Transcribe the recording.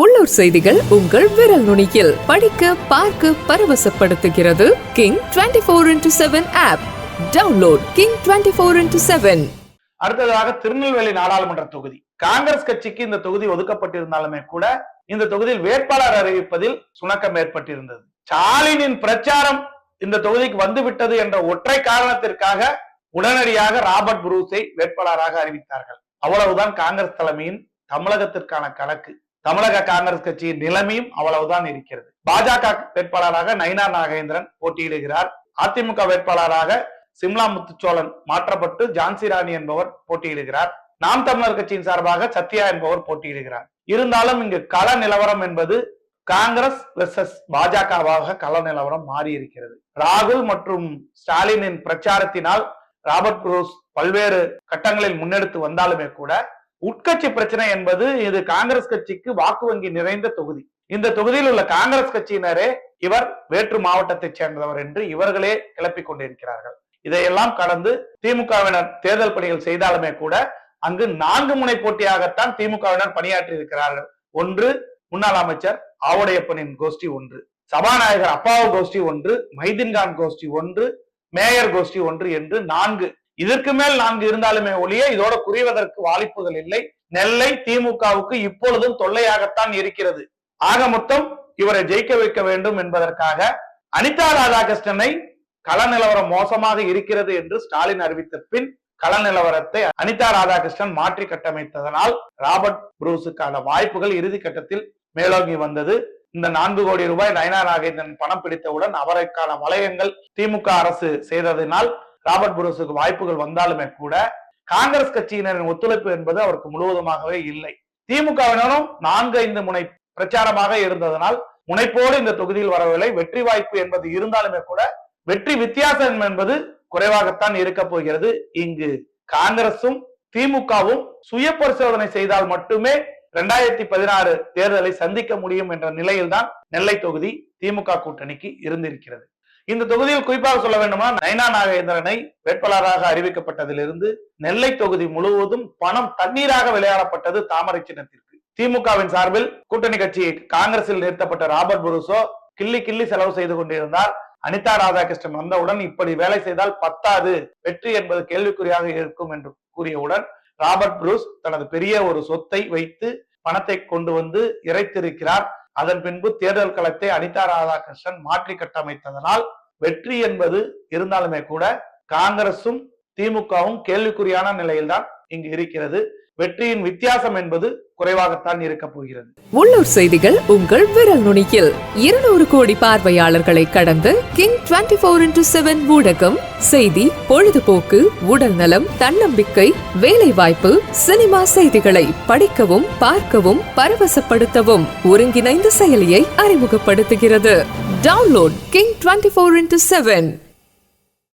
உள்ளூர் செய்திகள் உங்கள் விரல் நுனியில். படிக்க பார்க்க பரவசப்படுத்துகிறது King twenty four into seven app download King twenty four into seven அடுத்ததாக திருநெல்வேலி நாடாளுமன்ற தொகுதி. காங்கிரஸ் கட்சிக்கு இந்த தொகுதி ஒதுக்கப்பட்டிருந்தாலுமே கூட இந்த தொகுதியில் வேட்பாளர் அறிவிப்பதில் சுணக்கம் ஏற்பட்டிருந்தது. ஸ்டாலினின் பிரச்சாரம் இந்த தொகுதிக்கு வந்துவிட்டது என்ற ஒற்றை காரணத்திற்காக உடனடியாக ராபர்ட் புரூஸை வேட்பாளராக அறிவித்தார்கள். அவ்வளவுதான் காங்கிரஸ் தலைமையின் தமிழகத்திற்கான கணக்கு. தமிழக காங்கிரஸ் கட்சியின் நிலைமையும் அவ்வளவுதான் இருக்கிறது. பாஜக வேட்பாளராக நயினார் நாகேந்திரன் போட்டியிடுகிறார். அதிமுக வேட்பாளராக சிம்லா முத்துச்சோழன் மாற்றப்பட்டு ஜான்சி ராணி என்பவர் போட்டியிடுகிறார். நாம் தமிழர் கட்சியின் சார்பாக சத்யா என்பவர் போட்டியிடுகிறார். இருந்தாலும் இங்கு கள நிலவரம் என்பது காங்கிரஸ் வெர்சஸ் பாஜகவாக கள நிலவரம் மாறி இருக்கிறது ராகுல் மற்றும் ஸ்டாலினின் பிரச்சாரத்தினால் ராபர்ட் குரூஸ் பல்வேறு கட்டங்களில் முன்னெடுத்து வந்தாலுமே கூட உட்கட்சி பிரச்சனை என்பது இது காங்கிரஸ் கட்சிக்கு வாக்கு வங்கி நிறைந்த தொகுதி. இந்த தொகுதியில் உள்ள காங்கிரஸ் கட்சியினரே இவர் வேற்று மாவட்டத்தைச் சேர்ந்தவர் என்று இவர்களே கிளப்பிக் கொண்டிருக்கிறார்கள். இதையெல்லாம் கடந்து திமுகவினர் தேர்தல் பணிகள் செய்தாலுமே கூட அங்கு நான்கு முனை போட்டியாகத்தான் திமுகவினர் பணியாற்றி இருக்கிறார்கள் ஒன்று முன்னாள் அமைச்சர் ஆவுடையப்பனின் கோஷ்டி ஒன்று சபாநாயகர் அப்பாவு கோஷ்டி ஒன்று மைதின்கான் கோஷ்டி ஒன்று மேயர் கோஷ்டி ஒன்று என்று நான்கு இதற்கு மேல் நான்கு இருந்தாலுமே ஒழிய இதோட குறைவதற்கு வாய்ப்புகள் இல்லை. நெல்லை திமுகவுக்கு இப்பொழுதும் தொல்லையாகத்தான் இருக்கிறது. ஆக மொத்தம் இவரை ஜெயிக்க வைக்க வேண்டும் என்பதற்காக அனிதா ராதாகிருஷ்ணனை கள நிலவரம் மோசமாக இருக்கிறது என்று ஸ்டாலின் அறிவித்த பின் கள நிலவரத்தை அனிதா ராதாகிருஷ்ணன் மாற்றி கட்டமைத்ததனால் ராபர்ட் புரூஸுக்கான வாய்ப்புகள் இறுதி கட்டத்தில் மேலோங்கி வந்தது. இந்த நான்கு கோடி ரூபாய் நயனா நாகேந்திரன் பணம் பிடித்தவுடன் அவருக்கான வளையங்கள் திமுக அரசு செய்ததினால் ராபர்ட் புரோஸுக்கு வாய்ப்புகள் வந்தாலுமே கூட காங்கிரஸ் கட்சியினரின் ஒத்துழைப்பு என்பது அவருக்கு முழுவதுமாகவே இல்லை. திமுகவினரும் நான்கு ஐந்து முனை பிரச்சாரமாக இருந்ததனால் முனைப்போடு இந்த தொகுதியில் வரவில்லை. வெற்றி வாய்ப்பு என்பது இருந்தாலுமே கூட வெற்றி வித்தியாசம் என்பது குறைவாகத்தான் இருக்க போகிறது. இங்கு காங்கிரசும் திமுகவும் சுய பரிசோதனை செய்தால் மட்டுமே இரண்டாயிரத்தி பதினாறு தேர்தலை சந்திக்க முடியும் என்ற நிலையில்தான் நெல்லை தொகுதி திமுக கூட்டணிக்கு இருந்திருக்கிறது. இந்த தொகுதியில் குறிப்பாக சொல்ல வேண்டுமா நயனா நாகேந்திரனை வேட்பாளராக அறிவிக்கப்பட்டதிலிருந்து நெல்லை தொகுதி முழுவதும் பணம் தண்ணீராக விளையாடப்பட்டது தாமரை சின்னத்திற்கு. திமுகவின் சார்பில் கூட்டணி கட்சி காங்கிரஸில் நிறுத்தப்பட்ட ராபர்ட் புருசோ கிள்ளி கிள்ளி செலவு செய்து கொண்டிருந்தார். அனிதா ராதாகிருஷ்ணன் வந்தவுடன் இப்படி வேலை செய்தால் பத்தாது வெற்றி என்பது கேள்விக்குறியாக இருக்கும் என்று கூறியவுடன் ராபர்ட் புரூஸ் தனது பெரிய ஒரு சொத்தை வைத்து பணத்தை கொண்டு வந்து இறைத்திருக்கிறார். அதன் பின்பு தேர்தல் களத்தை அனிதா ராதாகிருஷ்ணன் மாற்றி கட்டமைத்ததனால் வெற்றி என்பது இருந்தாலுமே கூட காங்கிரசும் திமுகவும் கேள்விக்குறியான நிலையில்தான் இங்கு இருக்கிறது. வெற்றியின் வித்தியாசம் என்பது குறைவாகத்தான் இருக்க போகிறது. உள்ளூர் செய்திகள் உங்கள் விரல் நுனியில். இருநூறு கோடி பார்வையாளர்களை கடந்து King twenty four into seven ஊடகம் செய்தி பொழுதுபோக்கு உடல் நலம் தன்னம்பிக்கை வேலை வாய்ப்பு சினிமா செய்திகளை படிக்கவும் பார்க்கவும் பரவசப்படுத்தவும் ஒருங்கிணைந்த செயலியை அறிமுகப்படுத்துகிறது. Download King twenty four into seven.